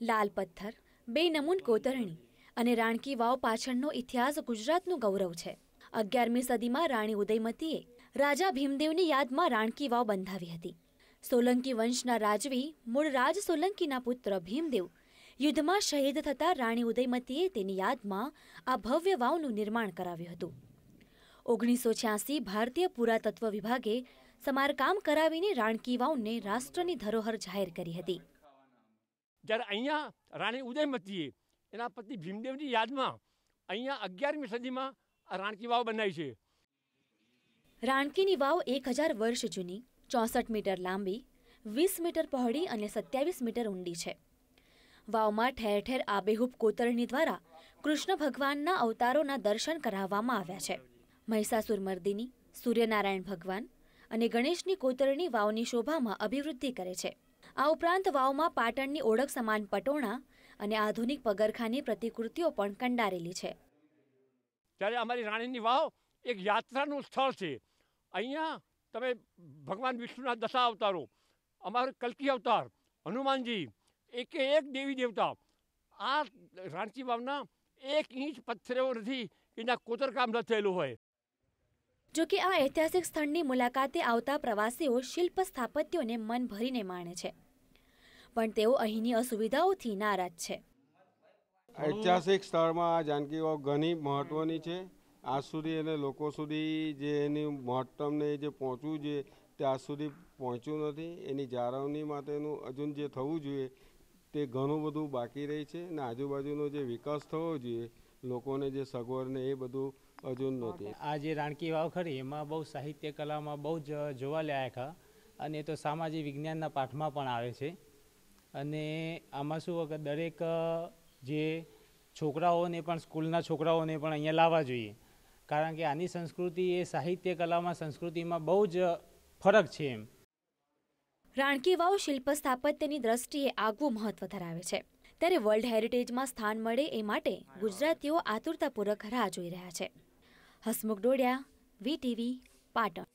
લાલ પથ્થર, બે નમૂન કોતરણી અને રાણકી વાવ પાછળનો ઇતિહાસ ગુજરાતનું ગૌરવ છે. અગિયારમી સદીમાં રાણી ઉદયમતીએ રાજા ભીમદેવની યાદમાં રાણકી વાવ બંધાવી હતી. સોલંકી વંશના રાજવી, મૂળ રાજ સોલંકીના પુત્ર ભીમદેવ, યુદ્ધમાં શહીદ થતા રાણી ઉદયમતીએ તેની યાદમાં આ ભવ્ય વાવનું નિર્માણ કરાવ્યું હતું. ઓગણીસો છ્યાસી ભારતીય પુરાતત્વ વિભાગે સમારકામ કરાવીને રાણકી વાવને રાષ્ટ્રની ધરોહર જાહેર કરી હતી. જ્યારે અહીંયા રાણી ઉદયમતીએ એના પતિ ભીમદેવની યાદમાં અહીંયા અગિયારમી સદીમાં રાણકી વાવ બનાવી છે. રાણકીની વાવ એક હજાર વર્ષ જૂની, ચોસઠ મીટર લાંબી, વીસ મીટર પહોળી અને સત્યાવીસ મીટર ઊંડી છે. વાવમાં ઠેર ઠેર આબેહૂબ કોતરણી દ્વારા કૃષ્ણ ભગવાનના અવતારોના દર્શન કરાવવામાં આવ્યા છે. મહિષાસુર મર્દિની, સૂર્યનારાયણ ભગવાન અને ગણેશની કોતરણી વાવની શોભામાં અભિવૃદ્ધિ કરે છે. આ ઉપરાંત વાવમાં પાટણની ઓળખ સમાન પટોણા અને આધુનિક પગરખાની પ્રતિકૃતિઓ પણ કંડારેલી છે. ત્યારે અમારી રાણીની વાવ એક યાત્રાનું સ્થળ છે અહીંયા તમે ભગવાન વિષ્ણુના દશા અવતારો અમારો કલ્કી અવતાર હનુમાનજી એકે એક દેવી દેવતા આ રાણકી વાવના એક ઇંચ પથ્થરો નથી એના કોતરકામ ન થયેલું હોય. જો કે આ ઐતિહાસિક સ્થળની મુલાકાતે આવતા પ્રવાસીઓ શિલ્પ સ્થાપત્યોને મન ભરીને માણે છે. પણ તેઓ અહીંની અસુવિધાઓથી નારાજ છે. ઐતિહાસિક સ્થળમાં આ જાનકી વાવ ઘણી મહત્વની છે. આજ સુધી એને લોકો સુધી જે એની મહત્તમને જે પહોંચવું જોઈએ તે આજ સુધી પહોંચ્યું નથી. એની જાળવણી માટેનું હજુ જે થવું જોઈએ તે ઘણું બધું બાકી રહી છે અને આજુબાજુનો જે વિકાસ થવો જોઈએ લોકોને જે સગવડ ને એ બધું હજુ નથી. આ જે રાણકી વાવ ખરી એમાં બહુ સાહિત્ય કલામાં બહુ જ જોવા લાયક હા અને એ તો સામાજિક વિજ્ઞાનના પાઠમાં પણ આવે છે. અને આમાં શું દરેક જે છોકરાઓને પણ, સ્કૂલના છોકરાઓને પણ અહીંયા લાવવા જોઈએ. કારણ કે આની સંસ્કૃતિ એ સાહિત્ય કલામાં, સંસ્કૃતિમાં બહુ જ ફરક છે એમ. રાણકી વાવ શિલ્પ સ્થાપત્યની દ્રષ્ટિએ આગવું મહત્વ ધરાવે છે. ત્યારે વર્લ્ડ હેરિટેજમાં સ્થાન મળે એ માટે ગુજરાતીઓ આતુરતાપૂર્વક રાહ જોઈ રહ્યા છે. હસમુખ ડોડિયા વીટીવી પાટણ.